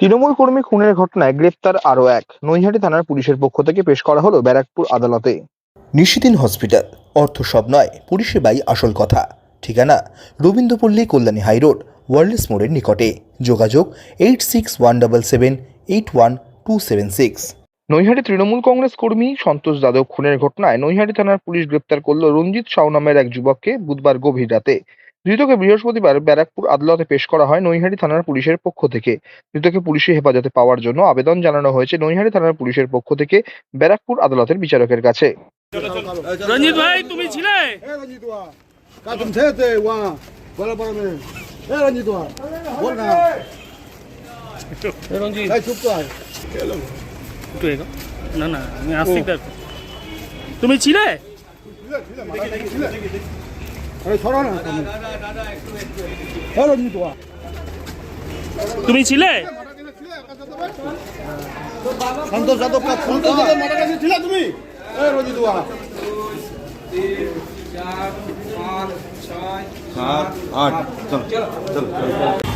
তৃণমূল কর্মী খুনের ঘটনায় গ্রেপ্তার আরও এক। নৈহাটি থানার পুলিশের পক্ষ থেকে পেশ করা হলো ব্যারাকপুর আদালতে। নিশিদিন হসপিটাল। অর্থ সব নয় পরিষেবাই আসল কথা। ঠিকানা রবীন্দ্রপল্লী কল্যাণী হাইরোড ওয়ার্ল্ডস মোড়ের নিকটে। যোগাযোগ eight six one double seven eight one two seven six. Naihati Trinamool Congress কর্মী সন্তোষ যাদব খুনের ঘটনায় নৈহাটি থানার পুলিশ গ্রেপ্তার করল রঞ্জিত সাউ নামের এক যুবককে বুধবার গভীর রাতে। ধৃতকে বৃহস্পতিবার ব্যারাকপুর আদালতে পেশ করা হয় নৈহাটি থানার পুলিশের পক্ষ থেকে। ধৃতকে পুলিশের হেফাজতে পাওয়ার জন্য আবেদন জানানো হয়েছে নৈহাটি থানার পুলিশের পক্ষ থেকে ব্যারাকপুর আদালতের বিচারকের কাছে। না। তুমি ছিলে। তুমি ছিলে? সন্তোষ যাদব ছিলে তুমি? রঞ্জিত সাত আট। চলো চলো।